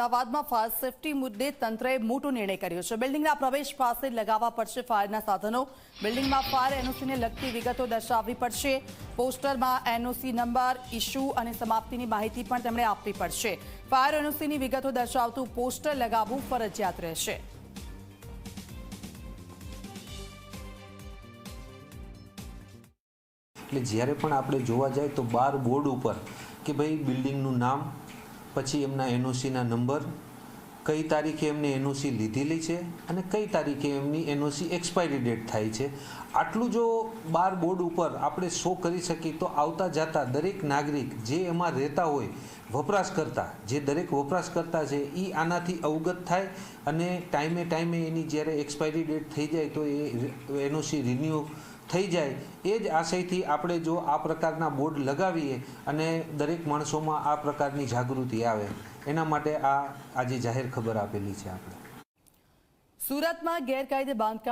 અમદાવાદમાં fire safety મુદ્દે તંત્રએ મોટો નિર્ણય કર્યો છે. બિલ્ડિંગના પ્રવેશ પાસે લગાવવા પડશે ફાયરના સાધનો. બિલ્ડિંગમાં ફાયર એનઓસીને લગતી વિગતો દર્શાવવી પડશે. પોસ્ટરમાં એનઓસી નંબર ઇસ્યુ અને સમાપ્તિની માહિતી પણ તેમણે આપવી પડશે. ફાયર એનઓસીની વિગતો દર્શાવતું પોસ્ટર લગાવવું ફરજિયાત રહેશે. એટલે જ્યારે પણ આપણે જોવા જાય તો બાર બોર્ડ ઉપર કે ભાઈ બિલ્ડિંગનું નામ પછી એમના એનઓસીના નંબર, કઈ તારીખે એમને એનઓસી લીધેલી છે અને કઈ તારીખે એમની એનઓસી એક્સપાયરી ડેટ થાય છે. આટલું જો બાર બોર્ડ ઉપર આપણે શો કરી શકીએ તો આવતા જતા દરેક નાગરિક જે એમાં રહેતા હોય, વપરાશકર્તા, જે દરેક વપરાશકર્તા છે એ આનાથી અવગત થાય અને ટાઈમે ટાઈમે એની જ્યારે એક્સપાયરી ડેટ થઈ જાય તો એ એનઓસી રિન્યૂ થઈ જાય, એ જ આશયથી આપણે જો આ પ્રકારના બોર્ડ લગાવીએ અને દરેક માણસોમાં આ પ્રકારની જાગૃતિ આવે, એના માટે આ આજે જાહેર ખબર આપેલી છે આપણે. સુરતમાં ગેરકાયદે બાંધકામ